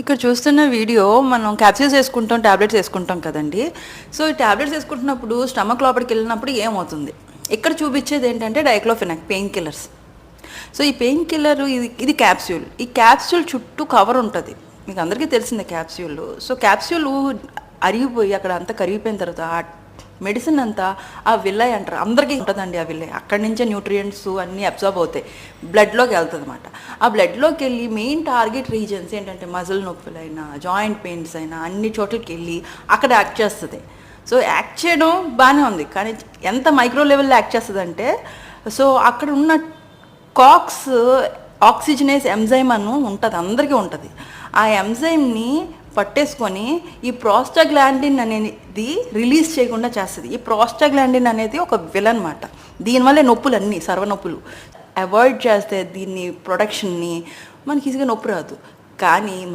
ఇక్కడ చూస్తున్న వీడియో మనం క్యాప్సిల్స్ వేసుకుంటాం టాబ్లెట్స్ వేసుకుంటాం కదండి. సో ఈ టాబ్లెట్స్ వేసుకుంటున్నప్పుడు స్టమక్ లోపలికి వెళ్ళినప్పుడు ఏమవుతుంది? ఇక్కడ చూపించేది ఏంటంటే డైక్లోఫెనాక్ పెయిన్ కిల్లర్స్ సో ఈ పెయిన్ కిల్లర్ ఇది ఇది క్యాప్సూల్ ఈ క్యాప్సూల్ చుట్టూ కవర్ ఉంటుంది. మీకు అందరికీ తెలిసిందే క్యాప్సూల్ సో క్యాప్సూల్ అరిగిపోయి అక్కడ అంతా కరిగిపోయిన తర్వాత మెడిసిన్ అంతా ఆ విల్లయ్ అంటారు. అందరికీ ఉంటుందండి ఆ విల్లయ్ అక్కడి నుంచే న్యూట్రియంట్స్ అన్నీ అబ్జర్వ్ అవుతాయి. బ్లడ్లోకి వెళ్తుంది అనమాట ఆ బ్లడ్లోకి వెళ్ళి మెయిన్ టార్గెట్ రీజన్స్ ఏంటంటే మజిల్ నొప్పులైనా జాయింట్ పెయిన్స్ అయినా అన్ని చోట్లకి వెళ్ళి అక్కడ యాక్ట్ చేస్తుంది. సో యాక్ట్ చేయడం బాగానే ఉంది. కానీ ఎంత మైక్రో లెవెల్లో యాక్ట్ చేస్తుంది అంటే సో అక్కడ ఉన్న కాక్స్ ఆక్సిజనేస్ ఎంజైమ్ అని ఉంటుంది. అందరికీ ఉంటుంది. ఆ ఎంజైమ్ని పట్టేసుకొని ఈ ప్రోస్టాగ్లాండిన్ అనేది రిలీజ్ చేయకుండా చేస్తుంది. ఈ ప్రోస్టాగ్లాండిన్ అనేది ఒక విలన్ అనమాట దీనివల్లే నొప్పులు అన్నీ సర్వనొప్పులు. అవాయిడ్ చేస్తే దీన్ని ప్రొడక్షన్ని మనకి ఈజీగా నొప్పి రాదు. కానీ మరి